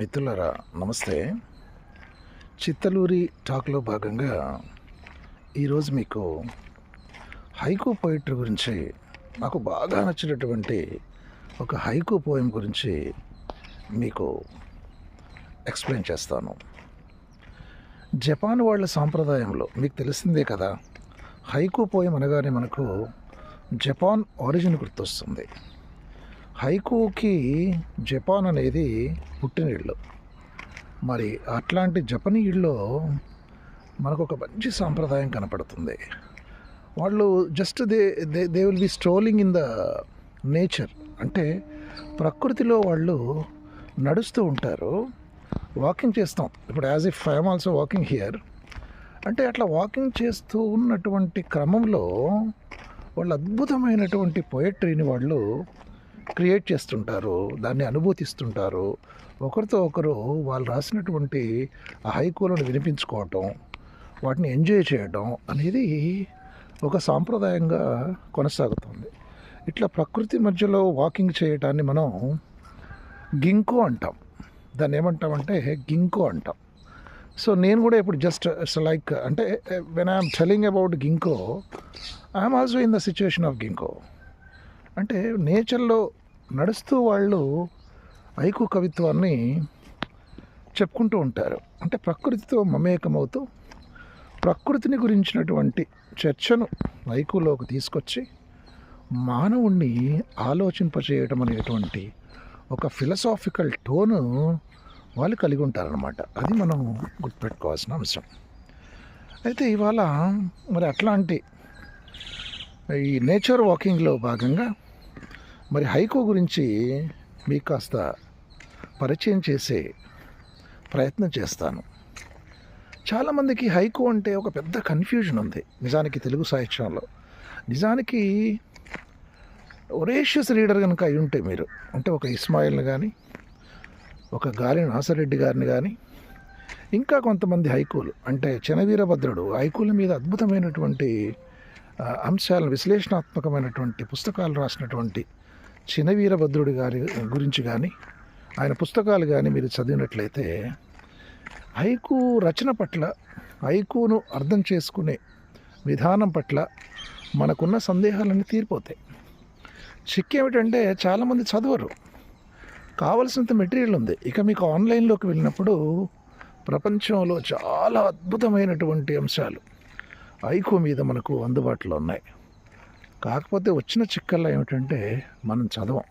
మిత్రులరా నమస్తే. చిత్తలూరి టాక్లో భాగంగా ఈరోజు మీకు హైకూ పోయిటరీ గురించి నాకు బాగా నచ్చినటువంటి ఒక హైకూ పోయం గురించి మీకు ఎక్స్ప్లెయిన్ చేస్తాను. జపాన్ వాళ్ళ సాంప్రదాయంలో మీకు తెలిసిందే కదా హైకూ పోయం అనగానే మనకు జపాన్ ఆరిజిన్ గుర్తొస్తుంది. హైకోకి జపాన్ అనేది పుట్టినిళ్ళు మరి అట్లాంటి జపనీయుల్లో మనకు ఒక మంచి సాంప్రదాయం కనపడుతుంది. వాళ్ళు just they they they will be strolling in the nature అంటే ప్రకృతిలో వాళ్ళు నడుస్తూ ఉంటారు. వాకింగ్ చేస్తాం. ఇప్పుడు as if I'm also walking here అంటే అట్లా వాకింగ్ చేస్తూ ఉన్నటువంటి క్రమంలో వాళ్ళు అద్భుతమైనటువంటి పోయట్రీని వాళ్ళు క్రియేట్ చేస్తుంటారు దాన్ని అనుభూతిస్తుంటారు. ఒకరితో ఒకరు వాళ్ళు రాసినటువంటి ఆ హైకూలను వినిపించుకోవటం వాటిని ఎంజాయ్ చేయడం అనేది ఒక సాంప్రదాయంగా కొనసాగుతుంది. ఇట్లా ప్రకృతి మధ్యలో వాకింగ్ చేయటాన్ని మనం గింకో అంటాం. దాన్ని ఏమంటామంటే గింకో అంటాం. సో నేను కూడా ఇప్పుడు జస్ట్ లైక్ అంటే when I'm telling about ginko I'm also in the situation of ginko. అంటే నేచర్లో నడుస్తూ వాళ్ళు ఐకు కవిత్వాన్ని చెప్పుకుంటూ ఉంటారు. అంటే ప్రకృతితో మమేకమవుతూ ప్రకృతిని గురించినటువంటి చర్చను ఐకులోకి తీసుకొచ్చి మానవుణ్ణి ఆలోచింపచేయటం అనేటువంటి ఒక ఫిలసాఫికల్ టోను వాళ్ళు కలిగి ఉంటారనమాట అది మనం గుర్తుపెట్టుకోవాల్సిన అంశం అయితే ఇవాళ మరి అట్లాంటి ఈ నేచర్ వాకింగ్లో భాగంగా మరి హైకో గురించి మీకు కాస్త పరిచయం చేసే ప్రయత్నం చేస్తాను. చాలామందికి హైకో అంటే ఒక పెద్ద కన్ఫ్యూజన్ ఉంది. నిజానికి తెలుగు సాహిత్యంలో. నిజానికి ఒరేషియస్ రీడర్ కనుక అయి ఉంటే మీరు అంటే ఒక ఇస్మాయిల్ని కానీ ఒక గాలి నాసరెడ్డి గారిని కానీ ఇంకా కొంతమంది హైకూలు అంటే చనవీరభద్రుడు హైకూల మీద అద్భుతమైనటువంటి అంశాలను విశ్లేషణాత్మకమైనటువంటి పుస్తకాలు రాసినటువంటి చినవీరభద్రుడు గారి గురించి కానీ ఆయన పుస్తకాలు కానీ మీరు చదివినట్లయితే హైకు రచన పట్ల హైకును అర్థం చేసుకునే విధానం పట్ల మనకున్న సందేహాలన్నీ తీరిపోతాయి. చిక్ ఏమిటంటే చాలామంది చదవరు. కావలసినంత మెటీరియల్ ఉంది. ఇక మీకు ఆన్లైన్లోకి వెళ్ళినప్పుడు ప్రపంచంలో చాలా అద్భుతమైనటువంటి అంశాలు ఐకో మీద మనకు అందుబాటులో ఉన్నాయి. కాకపోతే వచ్చిన చిక్కల్లో ఏమిటంటే మనం చదవం.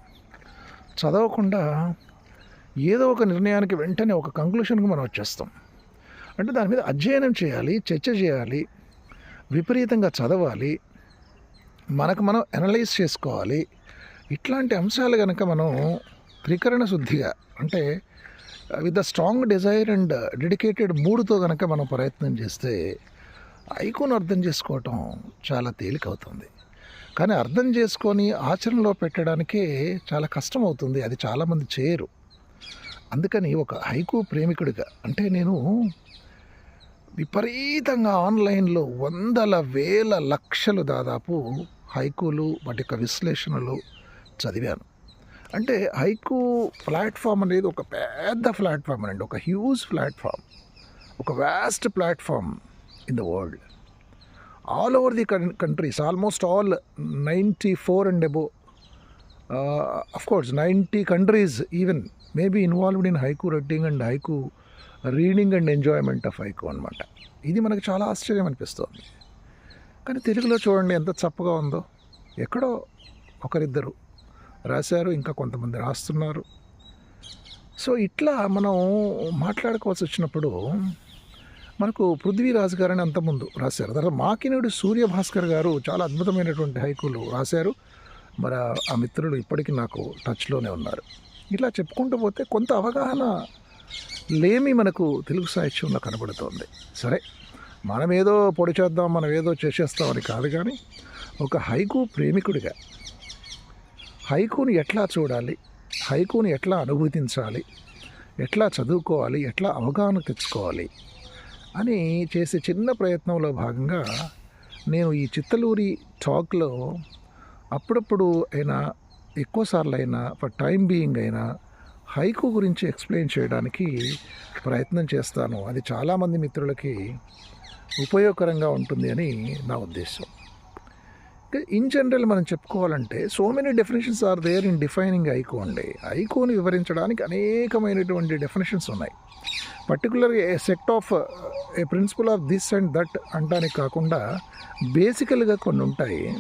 చదవకుండా ఏదో ఒక నిర్ణయానికి వెంటనే ఒక కంక్లూషన్కి మనం వచ్చేస్తాం. అంటే దాని మీద అధ్యయనం చేయాలి చర్చ చేయాలి విపరీతంగా చదవాలి మనకు మనం అనలైజ్ చేసుకోవాలి. ఇట్లాంటి అంశాలు కనుక మనం త్రికరణ శుద్ధిగా అంటే with the strong desire and dedicated మూడ్తో కనుక మనం ప్రయత్నం చేస్తే ఐకోను అర్థం చేసుకోవటం చాలా తేలికవుతుంది. కానీ అర్థం చేసుకొని ఆచరణలో పెట్టడానికే చాలా కష్టం అవుతుంది అది చాలామంది చేయరు. అందుకని ఒక హైకు ప్రేమికుడిగా అంటే నేను విపరీతంగా ఆన్లైన్లో వందల వేల లక్షలు దాదాపు హైకులు వాటి యొక్క విశ్లేషణలు చదివాను. అంటే హైకు ప్లాట్ఫామ్ అనేది ఒక పెద్ద ప్లాట్ఫామ్ అండి ఒక హ్యూజ్ ప్లాట్ఫామ్. ఒక vast platform in the world. All over the countries almost all ninety four and above of course ninety countries even maybe involved in haiku writing and haiku reading and enjoyment of haiku అనమాట ఇది మనకు చాలా ఆశ్చర్యం అనిపిస్తుంది. కానీ తెలుగులో చూడండి ఎంత చప్పగా ఉందో. ఎక్కడో ఒకరిద్దరు రాశారు ఇంకా కొంతమంది రాస్తున్నారు. సో ఇట్లా మనం మాట్లాడుకోవాల్సి వచ్చినప్పుడు మనకు పృథ్వీరాజు గారని అంతకుముందు రాశారు. తర్వాత మాకినుడు సూర్యభాస్కర్ గారు చాలా అద్భుతమైనటువంటి హైకులు రాశారు. మరి ఆ- మిత్రులు ఇప్పటికీ నాకు టచ్లోనే ఉన్నారు. ఇట్లా చెప్పుకుంటూ పోతే కొంత అవగాహన లేమి మనకు తెలుగు సాహిత్యంలో కనబడుతోంది. సరే మనం ఏదో పొడి చేద్దాం మనం ఏదో చేసేస్తామని కాదు కానీ ఒక హైకు ప్రేమికుడిగా హైకుని ఎట్లా చూడాలి హైకుని ఎట్లా అనుభూతించాలి ఎట్లా చదువుకోవాలి ఎట్లా అవగాహన తెచ్చుకోవాలి అని చేసే చిన్న ప్రయత్నంలో భాగంగా నేను ఈ చిత్తలూరి టాక్లో అప్పుడప్పుడు అయినా ఎక్కువసార్లు అయినా ఫర్ టైం బీయింగ్ అయినా హైకు గురించి ఎక్స్ప్లెయిన్ చేయడానికి ప్రయత్నం చేస్తాను. అది చాలామంది మిత్రులకి ఉపయోగకరంగా ఉంటుంది అని నా ఉద్దేశం. ఇన్ జనరల్ మనం చెప్పుకోవాలంటే so many definitions are there in defining haiku అండి. ఐకోని వివరించడానికి అనేకమైనటువంటి డెఫినేషన్స్ ఉన్నాయి. పర్టికులర్గా a set of a principle of this and that అంటానికి కాకుండా బేసికల్గా కొన్ని ఉంటాయి.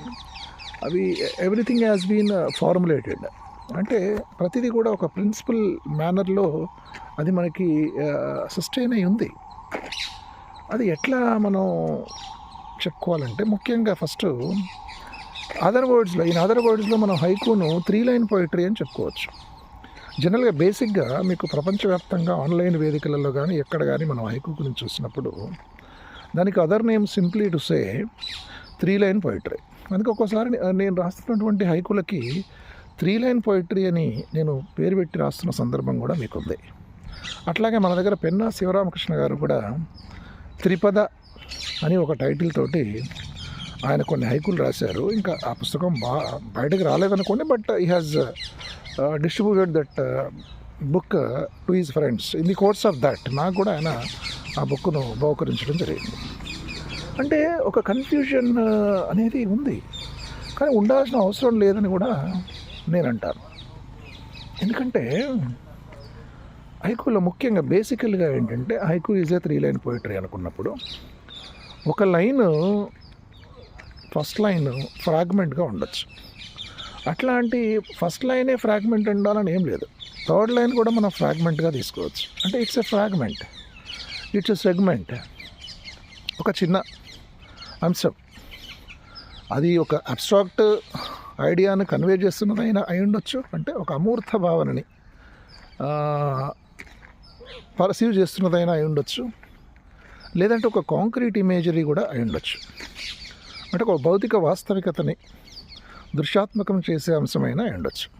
అవి ఎవ్రీథింగ్ హ్యాస్ బీన్ ఫార్ములేటెడ్ అంటే ప్రతిదీ కూడా ఒక ప్రిన్సిపల్ మేనర్లో అది మనకి uh, సస్టైన్ అయి ఉంది. అది ఎట్లా మనం చెప్పుకోవాలంటే ముఖ్యంగా ఫస్ట్ అదర్ వర్డ్స్లో ఇన్ అదర్ వర్డ్స్లో మనం హైకూను త్రీ లైన్ పోయిటరీ అని చెప్పుకోవచ్చు. జనరల్గా బేసిక్గా మీకు ప్రపంచవ్యాప్తంగా ఆన్లైన్ వేదికలలో కానీ ఎక్కడ కానీ మనం హైకూ గురించి చూసినప్పుడు దానికి other name simply to say three line poetry అందుకే ఒక్కోసారి నేను రాస్తున్నటువంటి హైకులకి త్రీ లైన్ పోయిటరీ అని నేను పేరు పెట్టి రాస్తున్న సందర్భం కూడా మీకు ఉంది అట్లాగే మన దగ్గర పెన్నా శివరామకృష్ణ గారు కూడా త్రిపద అని ఒక టైటిల్ తోటి ఆయన కొన్ని హైకులు రాశారు. ఇంకా ఆ పుస్తకం బా బయటకు రాలేదనుకోండి but he has distributed that book to his friends in the course of that నాకు కూడా ఆయన ఆ బుక్ను బహుకరించడం జరిగింది. అంటే ఒక కన్ఫ్యూజన్ uh, అనేది ఉంది. కానీ ఉండాల్సిన అవసరం లేదని కూడా నేను అంటాను ఎందుకంటే హైకూలో ముఖ్యంగా బేసికల్గా ఏంటంటే haiku is a three line poetry అనుకున్నప్పుడు ఒక లైన్ ఫస్ట్ లైన్ ఫ్రాగ్మెంట్గా ఉండొచ్చు. అట్లాంటి ఫస్ట్ లైనే ఫ్రాగ్మెంట్ ఉండాలని ఏం లేదు. థర్డ్ లైన్ కూడా మనం ఫ్రాగ్మెంట్గా తీసుకోవచ్చు. అంటే it's a fragment it's a segment ఒక చిన్న అంశం. అది ఒక అబ్స్ట్రాక్ట్ ఐడియాను కన్వే చేస్తున్నదైనా అయి ఉండొచ్చు. అంటే ఒక అమూర్త భావనని పర్సీవ్ చేస్తున్నదైనా అయి ఉండొచ్చు. లేదంటే ఒక కాంక్రీట్ ఇమేజరీ కూడా అయి ఉండొచ్చు. అంటే ఒక భౌతిక వాస్తవికతని దృశ్యాత్మకం చేసే అంశమైనా ఉండొచ్చు.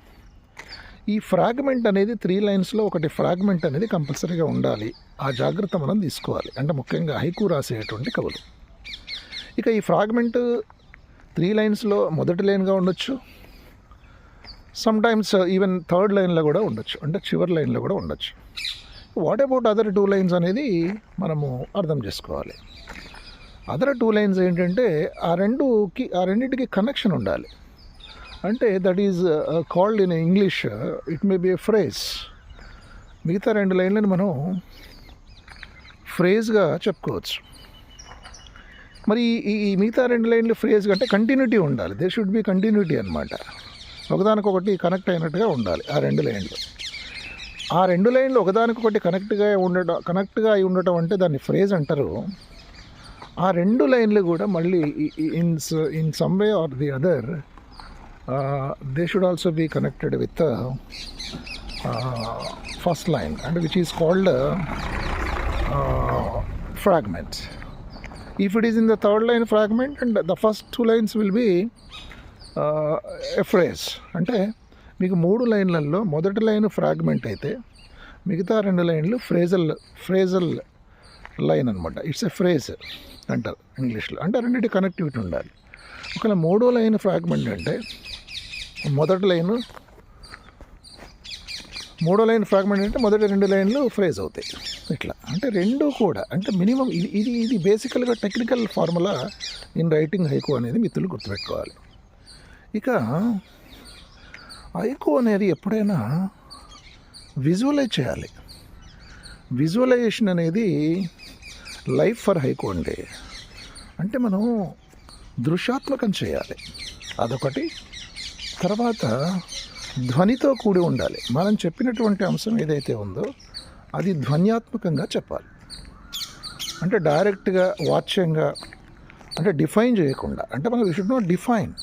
ఈ ఫ్రాగ్మెంట్ అనేది త్రీ లైన్స్లో ఒకటి ఫ్రాగ్మెంట్ అనేది కంపల్సరీగా ఉండాలి. ఆ జాగ్రత్త మనం తీసుకోవాలి. అంటే ముఖ్యంగా హైకు రాసేటువంటి కవులు. ఇక ఈ ఫ్రాగ్మెంట్ త్రీ లైన్స్లో మొదటి లైన్గా ఉండొచ్చు. సమ్టైమ్స్ ఈవెన్ థర్డ్ లైన్లో కూడా ఉండొచ్చు. అంటే చివరి లైన్లో కూడా ఉండొచ్చు. What about other two lines అనేది మనము అర్థం చేసుకోవాలి. అదర్ టూ లైన్స్ ఏంటంటే ఆ రెండుకి ఆ రెండింటికి కనెక్షన్ ఉండాలి. అంటే that is called in English it may be a phrase మిగతా రెండు లైన్లను మనం ఫ్రేజ్గా చెప్పుకోవచ్చు. మరి ఈ ఈ మిగతా రెండు లైన్లు ఫ్రేజ్ అంటే కంటిన్యూటీ ఉండాలి. దే షుడ్ బి కంటిన్యూటీ అనమాట ఒకదానికొకటి కనెక్ట్ అయినట్టుగా ఉండాలి ఆ రెండు లైన్లు. ఆ రెండు లైన్లు ఒకదానికొకటి కనెక్ట్గా ఉండటం కనెక్ట్గా అయి ఉండటం అంటే దాన్ని ఫ్రేజ్ అంటారు. ఆ రెండు లైన్లు కూడా మళ్ళీ in in some way or the other they should also be connected with first line and which is called fragment if it is in the third line fragment and the first two lines will be uh, అంటే మీకు మూడు లైన్లలో మొదటి line fragment అయితే మిగతా రెండు లైన్లు phrasal phrasal line అనమాట ఇట్స్ ఎ ఫ్రేజ్ అంటారు ఇంగ్లీష్లో. అంటే రెండింటి కనెక్టివిటీ ఉండాలి. ఒకవేళ మూడో లైన్ ఫ్రాగ్మెంట్ అంటే మొదటి లైను మూడో లైన్ ఫ్రాగ్మెంట్ అంటే మొదటి రెండు లైన్లు ఫ్రేజ్ అవుతాయి. ఇట్లా. అంటే రెండు కూడా అంటే మినిమం ఇది ఇది ఇది బేసికల్గా technical formula in writing haiku అనేది మిత్రులు గుర్తుపెట్టుకోవాలి. ఇక హైకో అనేది ఎప్పుడైనా విజువలైజ్ చేయాలి. విజువలైజేషన్ అనేది లైఫ్ ఫర్ హైకో అండి. అంటే మనం దృశ్యాత్మకం చేయాలి. అదొకటి. తర్వాత ధ్వనితో కూడి ఉండాలి. మనం చెప్పినటువంటి అంశం ఏదైతే ఉందో అది ధ్వన్యాత్మకంగా చెప్పాలి. అంటే డైరెక్ట్గా వాచ్యంగా అంటే డిఫైన్ చేయకుండా. అంటే మనం షుడ్ నాట్ డిఫైన్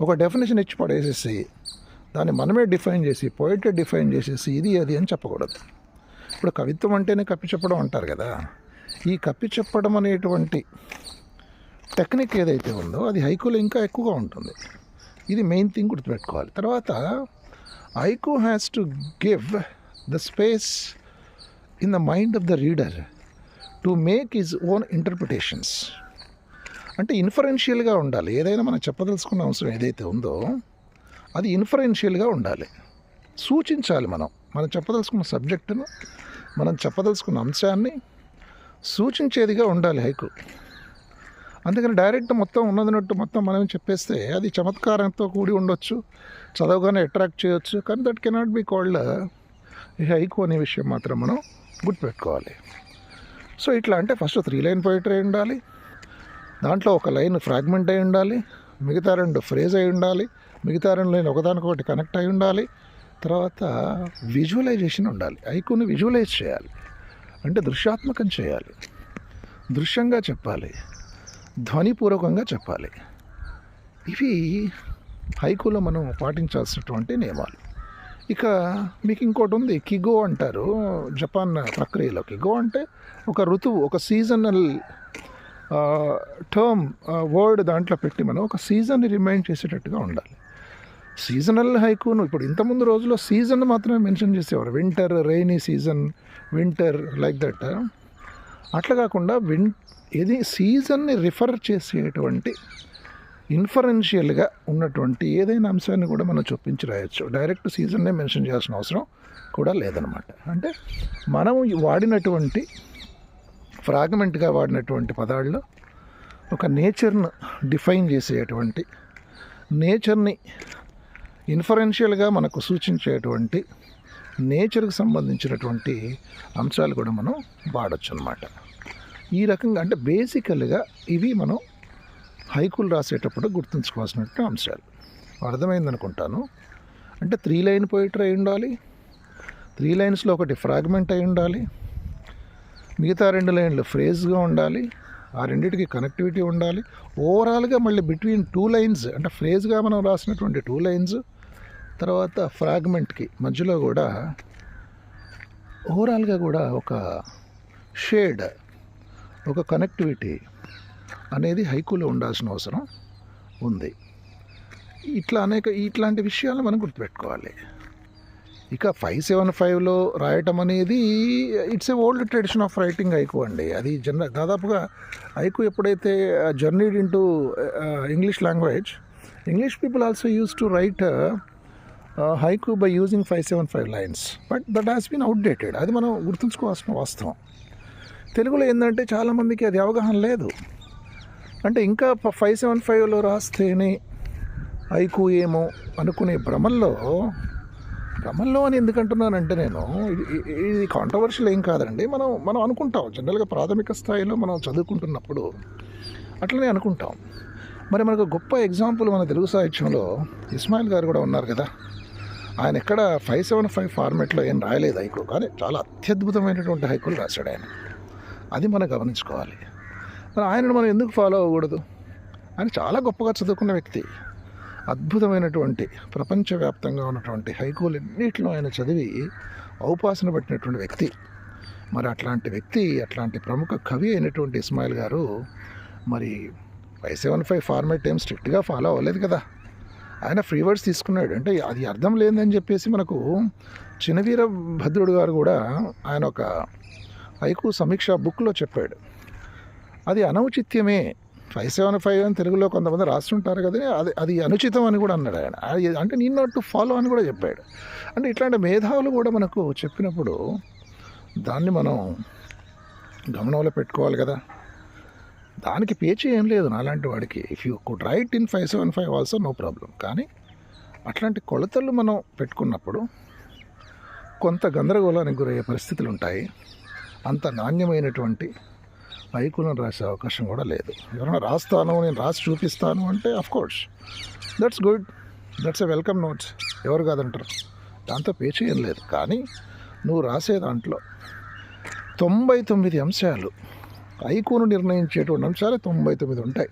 ఒక డెఫినేషన్ ఇచ్చి పడేసేసి దాన్ని మనమే డిఫైన్ చేసి పోయిటే డిఫైన్ చేసేసి ఇది అది అని చెప్పకూడదు. ఇప్పుడు కవిత్వం అంటేనే కప్పి చెప్పడం అంటారు కదా. ఈ కప్పి చెప్పడం అనేటువంటి టెక్నిక్ ఏదైతే ఉందో అది హైకూలో ఇంకా ఎక్కువగా ఉంటుంది. ఇది మెయిన్ థింగ్ గుర్తుపెట్టుకోవాలి. తర్వాత haiku has to give the space in the mind of the reader to make his own interpretations. అంటే ఇన్ఫరెన్షియల్గా ఉండాలి. ఏదైనా మనం చెప్పదలుచుకున్న అవసరం ఏదైతే ఉందో అది ఇన్ఫరెన్షియల్గా ఉండాలి. సూచించాలి మనం. మనం చెప్పదలుచుకున్న సబ్జెక్టును మనం చెప్పదలుచుకున్న అంశాన్ని సూచించేదిగా ఉండాలి హైకు అందుకని డైరెక్ట్ మొత్తం ఉన్నదినట్టు మొత్తం మనం చెప్పేస్తే అది చమత్కారంతో కూడి ఉండొచ్చు చదవగానే అట్రాక్ట్ చేయొచ్చు. కానీ that cannot be called haiku అనే విషయం మాత్రం మనం గుర్తుపెట్టుకోవాలి. సో ఇట్లా అంటే ఫస్ట్ త్రీ లైన్ పోయిటరీ ఉండాలి. దాంట్లో ఒక లైన్ ఫ్రాగ్మెంట్ అయి ఉండాలి. మిగతా రెండు ఫ్రేజ్ అయి ఉండాలి. మిగతా రెండు లైన్ ఒకదానికొకటి కనెక్ట్ అయి ఉండాలి. తర్వాత విజువలైజేషన్ ఉండాలి. ఐకుని విజువలైజ్ చేయాలి. అంటే దృశ్యాత్మకం చేయాలి. దృశ్యంగా చెప్పాలి. ధ్వనిపూర్వకంగా చెప్పాలి. ఇవి హైకులో మనం పాటించాల్సినటువంటి నియమాలు. ఇక మీకు ఇంకోటి ఉంది కిగో అంటారు జపాన్ ప్రక్రియలో కిగో అంటే ఒక ఋతువు ఒక సీజనల్ టర్మ్ వర్డ్ దాంట్లో పెట్టి మనం ఒక సీజన్ని రిమైండ్ చేసేటట్టుగా ఉండాలి. సీజనల్ హైకును ఇప్పుడు ఇంతకుముందు రోజుల్లో సీజన్ మాత్రమే మెన్షన్ చేసేవారు. Winter rainy season winter like that అట్లా కాకుండా విన్ ఇది సీజన్ని రిఫర్ చేసేటువంటి ఇన్ఫరెన్షియల్గా ఉన్నటువంటి ఏదైనా అంశాన్ని కూడా మనం చూపించి రాయొచ్చు. డైరెక్ట్ సీజన్నే మెన్షన్ చేయాల్సిన అవసరం కూడా లేదనమాట అంటే మనం వాడినటువంటి ఫ్రాగ్మెంట్గా వాడినటువంటి పదాల్లో ఒక నేచర్ను డిఫైన్ చేసేటువంటి నేచర్ని ఇన్ఫరెన్షియల్గా మనకు సూచించేటువంటి నేచర్కి సంబంధించినటువంటి అంశాలు కూడా మనం వాడచ్చు అనమాట ఈ రకంగా అంటే బేసికల్గా ఇవి మనం హైకులు రాసేటప్పుడు గుర్తుంచుకోవాల్సినటువంటి అంశాలు. అర్థమైందనుకుంటాను. అంటే త్రీ లైన్ పోయిటరీ అయి ఉండాలి. త్రీ లైన్స్లో ఒకటి ఫ్రాగ్మెంట్ అయి ఉండాలి. మిగతా రెండు లైన్లు ఫ్రేజ్గా ఉండాలి. ఆ రెండింటికి కనెక్టివిటీ ఉండాలి. ఓవరాల్గా మళ్ళీ బిట్వీన్ టూ లైన్స్ అంటే ఫ్రేజ్గా మనం రాసినటువంటి టూ లైన్స్ తర్వాత ఫ్రాగ్మెంట్కి మధ్యలో కూడా ఓవరాల్గా కూడా ఒక షేడ్ ఒక కనెక్టివిటీ అనేది హైకులో ఉండాల్సిన అవసరం ఉంది. ఇట్లా అనేక ఇట్లాంటి విషయాలు మనం గుర్తుపెట్టుకోవాలి. ఇక ఫైవ్ సెవెన్ ఫైవ్లో రాయటం అనేది it's a old tradition of writing haiku అండి. అది జన దాదాపుగా ఐకు ఎప్పుడైతే journeyed into English language English people also use to write haiku by using five seven five lines but that has been outdated అది మనం గుర్తుంచుకోవాల్సిన వాస్తవం. తెలుగులో ఏంటంటే చాలామందికి అది అవగాహన లేదు. అంటే ఇంకా ఫైవ్ సెవెన్ ఫైవ్లో రాస్తేనే హైకు ఏమో అనుకునే భ్రమల్లో భ్రమల్లో అని ఎందుకంటున్నానంటే నేను ఇది కాంట్రవర్షియల్ ఏం కాదండి. మనం మనం అనుకుంటాం. జనరల్గా ప్రాథమిక స్థాయిలో మనం చదువుకుంటున్నప్పుడు అట్లనే అనుకుంటాం. మరి మనకు గొప్ప ఎగ్జాంపుల్ మన తెలుగు సాహిత్యంలో ఇస్మాయిల్ గారు కూడా ఉన్నారు కదా. ఆయన ఎక్కడ ఫైవ్ సెవెన్ ఫైవ్ ఫార్మేట్లో ఏం రాయలేదు హైకు కానీ చాలా అత్యద్భుతమైనటువంటి హైకులు రాశాడు ఆయన. అది మనం గమనించుకోవాలి. మరి ఆయనను మనం ఎందుకు ఫాలో అవ్వకూడదు? ఆయన చాలా గొప్పగా చదువుకున్న వ్యక్తి. అద్భుతమైనటువంటి ప్రపంచవ్యాప్తంగా ఉన్నటువంటి హైకోలు ఎన్నిటిలో ఆయన చదివి ఔపాసన పట్టినటువంటి వ్యక్తి. మరి అట్లాంటి వ్యక్తి అట్లాంటి ప్రముఖ కవి అయినటువంటి ఇస్మాయిల్ గారు మరి ఫైవ్ సెవెన్ ఫైవ్ ఫార్మేట్ ఏం స్ట్రిక్ట్గా ఫాలో అవ్వలేదు కదా. ఆయన ఫ్రీ వర్డ్స్ తీసుకున్నాడు. అంటే అది అర్థం లేదని చెప్పేసి మనకు చినవీర భద్రుడు గారు కూడా ఆయన ఒక హైకు సమీక్ష బుక్లో చెప్పాడు. అది అనౌచిత్యమే. ఫైవ్ సెవెన్ ఫైవ్ అని తెలుగులో కొంతమంది రాస్తుంటారు కదా అది అది అనుచితం అని కూడా అన్నాడు ఆయన. అంటే నేను నాట్ టు ఫాలో అని కూడా చెప్పాడు. అంటే ఇట్లాంటి మేధావులు కూడా మనకు చెప్పినప్పుడు దాన్ని మనం గమనంలో పెట్టుకోవాలి కదా. దానికి పేచీ ఏం లేదు నాలాంటి వాడికి. If you could write in five seven five also no problem కానీ అట్లాంటి కొలతలు మనం పెట్టుకున్నప్పుడు కొంత గందరగోళానికి గురయ్యే పరిస్థితులు ఉంటాయి. అంత నాణ్యమైనటువంటి పైకులను రాసే అవకాశం కూడా లేదు. ఎవరైనా రాస్తాను నేను రాసి చూపిస్తాను అంటే course that's good that's a welcome notes ఎవరు కాదంటారు? దాంతో పేచీ ఏం లేదు. కానీ నువ్వు రాసే దాంట్లో తొంభై తొమ్మిది అంశాలు ఐకును నిర్ణయించేటువంటి అంశాలు తొంభై తొమ్మిది ఉంటాయి.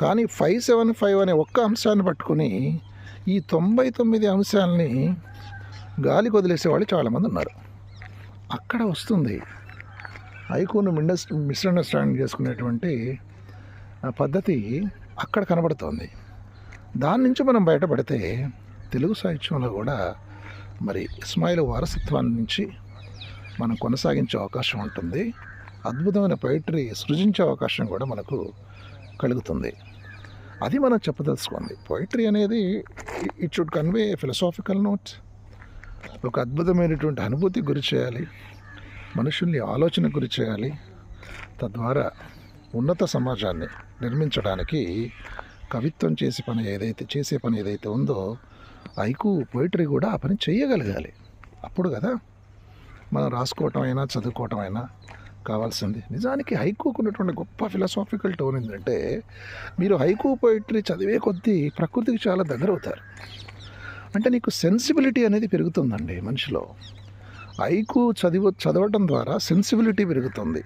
కానీ ఫైవ్ సెవెన్ ఫైవ్ అనే ఒక్క అంశాన్ని పట్టుకుని ఈ తొంభై తొమ్మిది అంశాలని గాలికి వదిలేసేవాళ్ళు చాలామంది ఉన్నారు. అక్కడ వస్తుంది ఐకోను మిండస్ మిస్అండర్స్టాండింగ్ చేసుకునేటువంటి ఆ పద్ధతి అక్కడ కనబడుతోంది. దాని నుంచి మనం బయటపడితే తెలుగు సాహిత్యంలో కూడా మరి ఇస్మాయిల్ వారసత్వాన్ని నుంచి మనం కొనసాగించే అవకాశం ఉంటుంది. అద్భుతమైన పోయిటరీ సృజించే అవకాశం కూడా మనకు కలుగుతుంది. అది మనం చెప్పదలుచుకోండి పోయిటరీ అనేది it should convey philosophical note ఒక అద్భుతమైనటువంటి అనుభూతి గురి చేయాలి. మనుషుల్ని ఆలోచన గురి చేయాలి. తద్వారా ఉన్నత సమాజాన్ని నిర్మించడానికి కవిత్వం చేసే పని ఏదైతే చేసే పని ఏదైతే ఉందో ఐకు పోయిటరీ కూడా ఆ పని చేయగలగాలి. అప్పుడు కదా మనం రాసుకోవటం అయినా చదువుకోవటం అయినా కావాల్సింది. నిజానికి హైకూకు ఉన్నటువంటి గొప్ప ఫిలాసాఫికల్ టోన్ ఏంటంటే మీరు హైకూ పోయిటరీ చదివే కొద్దీ ప్రకృతికి చాలా దగ్గర అవుతారు అంటే నీకు సెన్సిబిలిటీ అనేది పెరుగుతుందండి మనిషిలో. ఐకు చదివ చదవటం ద్వారా సెన్సిబిలిటీ పెరుగుతుంది.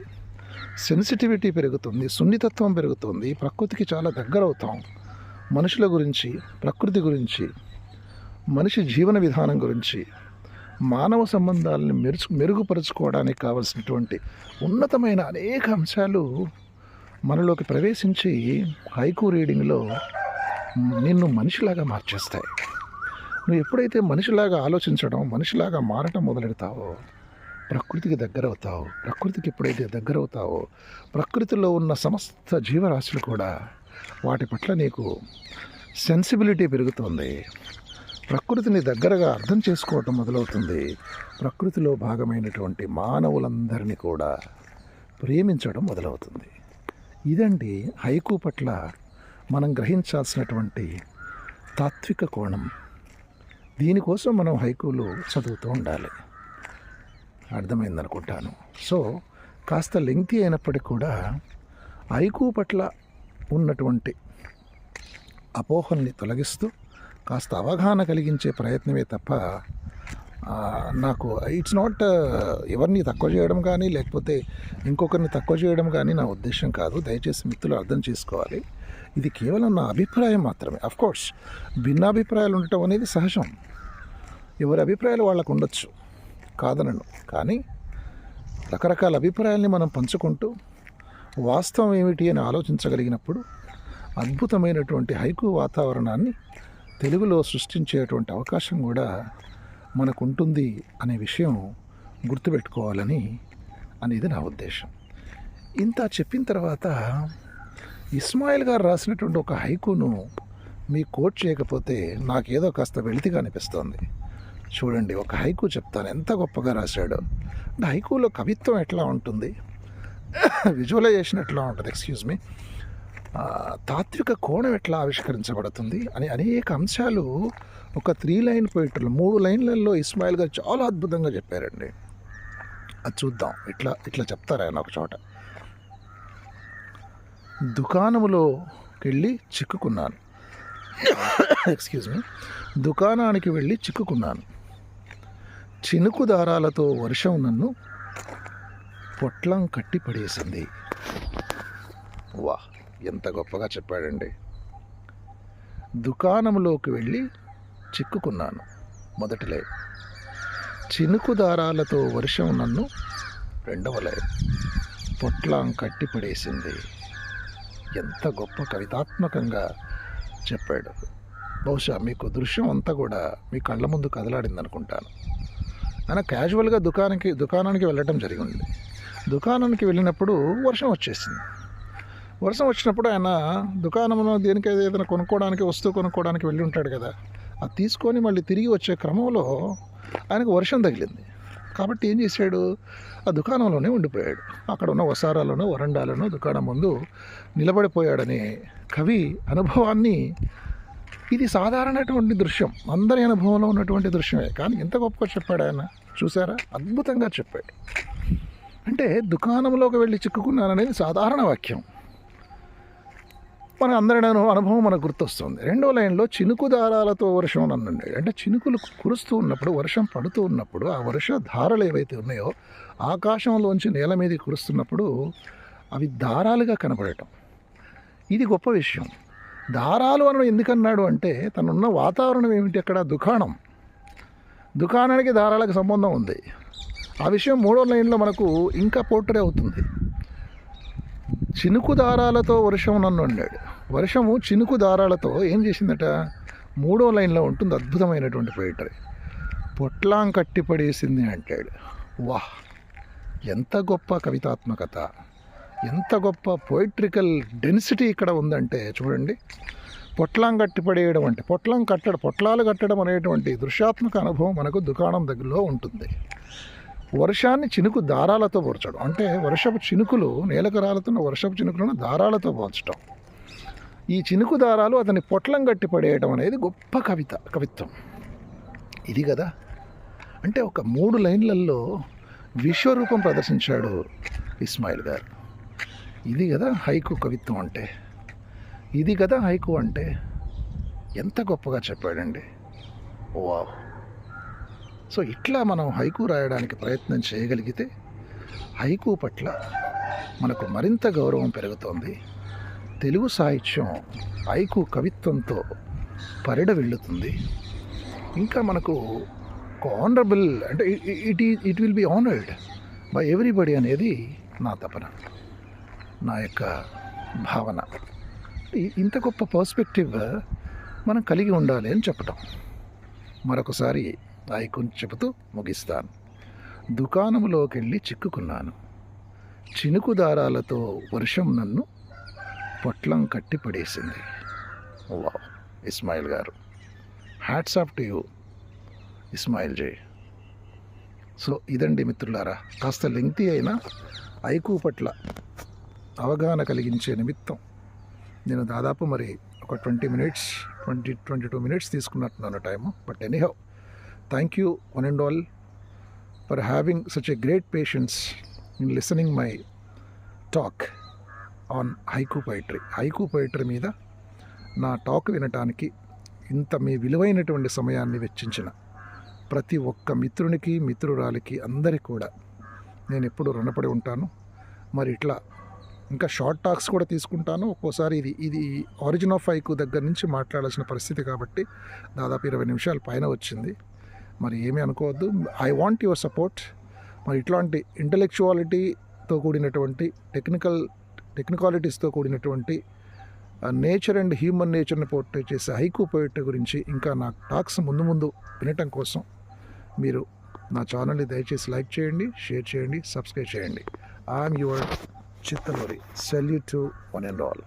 సెన్సిటివిటీ పెరుగుతుంది సున్నితత్వం పెరుగుతుంది ప్రకృతికి చాలా దగ్గర అవుతాం మనుషుల గురించి ప్రకృతి గురించి మనిషి జీవన విధానం గురించి మానవ సంబంధాలను మెరుచు మెరుగుపరుచుకోవడానికి కావలసినటువంటి ఉన్నతమైన అనేక అంశాలు మనలోకి ప్రవేశించి హైకూ రీడింగ్లో నిన్ను మనిషిలాగా మార్చేస్తాయి. నువ్వు ఎప్పుడైతే మనిషిలాగా ఆలోచించడం మనిషిలాగా మారటం మొదలెడతావో ప్రకృతికి దగ్గర అవుతావు ప్రకృతికి ఎప్పుడైతే దగ్గర అవుతావో ప్రకృతిలో ఉన్న సమస్త జీవరాశులు కూడా వాటి పట్ల నీకు సెన్సిబిలిటీ పెరుగుతుంది. ప్రకృతిని దగ్గరగా అర్థం చేసుకోవటం మొదలవుతుంది. ప్రకృతిలో భాగమైనటువంటి మానవులందరినీ కూడా ప్రేమించడం మొదలవుతుంది. ఇదండి హైకు పట్ల మనం గ్రహించాల్సినటువంటి తాత్విక కోణం. దీనికోసం మనం హైకులు చదువుతూ ఉండాలి. అర్థమైందనుకుంటాను. సో కాస్త లెంగ్తీ అయినప్పటికీ కూడా హైకు పట్ల ఉన్నటువంటి అపోహల్ని తొలగిస్తూ కాస్త అవగాహన కలిగించే ప్రయత్నమే తప్ప నాకు ఇట్స్ నాట్ ఎవరిని తక్కువ చేయడం కానీ లేకపోతే ఇంకొకరిని తక్కువ చేయడం కానీ నా ఉద్దేశం కాదు. దయచేసి మిత్రులు అర్థం చేసుకోవాలి. ఇది కేవలం నా అభిప్రాయం మాత్రమే. అఫ్ కోర్స్ భిన్నాభిప్రాయాలు ఉండటం అనేది సహజం. ఎవరి అభిప్రాయాలు వాళ్ళకు ఉండొచ్చు. కాదనను. కానీ రకరకాల అభిప్రాయాల్ని మనం పంచుకుంటూ వాస్తవం ఏమిటి అని ఆలోచించగలిగినప్పుడు అద్భుతమైనటువంటి హైకు వాతావరణాన్ని తెలుగులో సృష్టించేటువంటి అవకాశం కూడా మనకు ఉంటుంది అనే విషయం గుర్తుపెట్టుకోవాలని అనేది నా ఉద్దేశం. ఇంత చెప్పిన తర్వాత ఇస్మాయిల్ గారు రాసినటువంటి ఒక హైకును మీ కోట్ చేయకపోతే నాకేదో కాస్త వెళితిగా అనిపిస్తుంది. చూడండి ఒక హైకు చెప్తాను. ఎంత గొప్పగా రాశాడు. అంటే హైకులో కవిత్వం ఎట్లా ఉంటుంది? విజువలైజేషన్ ఎట్లా ఉంటుంది? Excuse me. తాత్విక కోణం ఎట్లా ఆవిష్కరించబడుతుంది అని అనేక అంశాలు ఒక త్రీ లైన్ పోయిటర్లు మూడు లైన్లలో ఇస్మాయిల్ గారు చాలా అద్భుతంగా చెప్పారండి. అది చూద్దాం. ఇట్లా ఇట్లా చెప్తారు ఆయన ఒక చోట? దుకాణములోకి వెళ్ళి చిక్కుకున్నాను. ఎక్స్క్యూజ్ మీ దుకాణానికి వెళ్ళి చిక్కుకున్నాను. చినుకు దారాలతో వర్షం నన్ను పొట్లం కట్టి పడేసింది. వా ఎంత గొప్పగా చెప్పాడండి. దుకాణంలోకి వెళ్ళి చిక్కుకున్నాను మొదటి చినుకు దారాలతో వర్షం నన్ను రెండవ పొట్లాం కట్టి పడేసింది. ఎంత గొప్ప కవితాత్మకంగా చెప్పాడు. బహుశా మీకు దృశ్యం అంతా కూడా మీ కళ్ళ ముందు కదలాడింది అనుకుంటాను ఆయన క్యాజువల్గా దుకాణానికి దుకాణానికి వెళ్ళటం జరిగింది. దుకాణానికి వెళ్ళినప్పుడు వర్షం వచ్చేసింది. వర్షం వచ్చినప్పుడు ఆయన దుకాణంలో దేనికైతే ఏదైనా కొనుక్కోవడానికి వస్తువు కొనుక్కోవడానికి వెళ్ళి ఉంటాడు కదా. అది తీసుకొని మళ్ళీ తిరిగి వచ్చే క్రమంలో ఆయనకు వర్షం తగిలింది. కాబట్టి ఏం చేశాడు? ఆ దుకాణంలోనే ఉండిపోయాడు. అక్కడ ఉన్న వసారాలను వరండాలను దుకాణం ముందు నిలబడిపోయాడనే కవి అనుభవాన్ని ఇది సాధారణటువంటి దృశ్యం. అందరి అనుభవంలో ఉన్నటువంటి దృశ్యమే. కానీ ఎంత గొప్పగా చెప్పాడు ఆయన? చూసారా అద్భుతంగా చెప్పాడు. అంటే దుకాణంలోకి వెళ్ళి చిక్కుకున్నాననేది సాధారణ వాక్యం. మన అందరిన అనుభవం మనకు గుర్తొస్తుంది. రెండో లైన్లో చినుకు దారాలతో వర్షం అనండి అంటే చినుకులు కురుస్తూ ఉన్నప్పుడు వర్షం పడుతూ ఉన్నప్పుడు ఆ వర్ష ధారలు ఏవైతే ఉన్నాయో ఆకాశంలోంచి నేల మీద కురుస్తున్నప్పుడు అవి దారాలుగా కనబడటం. ఇది గొప్ప విషయం. దారాలు అనడం ఎందుకన్నాడు అంటే తనున్న వాతావరణం ఏమిటి అక్కడ? దుకాణం. దుకాణానికి దారాలకు సంబంధం ఉంది. ఆ విషయం మూడో లైన్లో మనకు ఇంకా పోర్ట్రే అవుతుంది. చినుకు దారాలతో వర్షం నన్ను అన్నాడు వర్షము చినుకు దారాలతో ఏం చేసిందట? మూడో లైన్లో ఉంటుంది అద్భుతమైనటువంటి పోయిటరీ పొట్లాం కట్టిపడేసింది అంటాడు. వాహ్! ఎంత గొప్ప కవితాత్మకత. ఎంత గొప్ప పోయిట్రికల్ డెన్సిటీ ఇక్కడ ఉందంటే చూడండి. పొట్లాం కట్టిపడేయడం అంటే పొట్లం కట్టడం పొట్లాలు కట్టడం అనేటువంటి దృశ్యాత్మక అనుభవం మనకు దుకాణం దగ్గరలో ఉంటుంది. వర్షాన్ని చినుకు దారాలతో పోర్చడం అంటే వర్షపు చినుకులు నేలకు రాలుతున్న వర్షపు చినుకులను దారాలతో పోల్చడం ఈ చినుకు దారాలు అతని పొట్లం గట్టి పడేయటం అనేది గొప్ప కవిత కవిత్వం. ఇది కదా? అంటే ఒక మూడు లైన్లలో విశ్వరూపం ప్రదర్శించాడు ఇస్మాయిల్ గారు. ఇది కదా హైకు కవిత్వం అంటే. ఇది కదా హైకు అంటే. ఎంత గొప్పగా చెప్పాడండి. వావ్. సో ఇట్లా మనం హైకు రాయడానికి ప్రయత్నం చేయగలిగితే హైకు పట్ల మనకు మరింత గౌరవం పెరుగుతోంది. తెలుగు సాహిత్యం హైకు కవిత్వంతో పరిడ వెళ్ళుతుంది ఇంకా మనకు ఒక ఆనరబుల్ అంటే ఇట్ ఈ it will be honoured by everybody అనేది నా తపన నా యొక్క భావన. ఇంత గొప్ప పర్స్పెక్టివ్ మనం కలిగి ఉండాలి అని చెప్పటం. మరొకసారి ఐకుని చెబుతూ ముగిస్తాను. దుకాణంలోకెళ్ళి చిక్కుకున్నాను. చినుకు దారాలతో వర్షం నన్ను పొట్లం కట్టి పడేసింది. వావ్ ఇస్మాయిల్ గారు. Hats off to you Ismail జై. సో ఇదండి మిత్రులారా కాస్త లెంగ్తి అయినా ఐకు పట్ల అవగాహన కలిగించే నిమిత్తం నేను దాదాపు మరి ఒక twenty minutes twenty twenty two minutes తీసుకున్నట్టున్నాను time but anyhow thank you one and all for having such a great patience in listening my talk on haiku poetry haiku poetry మీద నా టాక్ వినటానికి ఇంత మీ విలువైనటువంటి సమయాన్ని వెచ్చించిన ప్రతి ఒక్క మిత్రునికి మిత్రురాలికి అందరికీ కూడా నేను ఎప్పుడు రుణపడి ఉంటాను మరి ఇట్లా ఇంకా షార్ట్ టాక్స్ కూడా తీసుకుంటాను ఒక్కోసారి ఇది ఇది ఆరిజిన్ ఆఫ్ హైకు దగ్గర నుంచి మాట్లాడాల్సిన పరిస్థితి కాబట్టి దాదాపు ఇరవై నిమిషాల పైన వచ్చింది మరి ఏమీ అనుకోవద్దు. ఐ వాంట్ యువర్ సపోర్ట్ మరి ఇట్లాంటి ఇంటలెక్చువాలిటీతో కూడినటువంటి టెక్నికల్ టెక్నికాలిటీస్తో కూడినటువంటి నేచర్ అండ్ హ్యూమన్ నేచర్ని పోర్ట్రే చేసే హైకు పోయిట్ గురించి ఇంకా నా టాక్స్ ముందు ముందు వినటం కోసం మీరు నా ఛానల్ని దయచేసి లైక్ చేయండి షేర్ చేయండి సబ్స్క్రైబ్ చేయండి. I'm your Chittaluri salute to one and all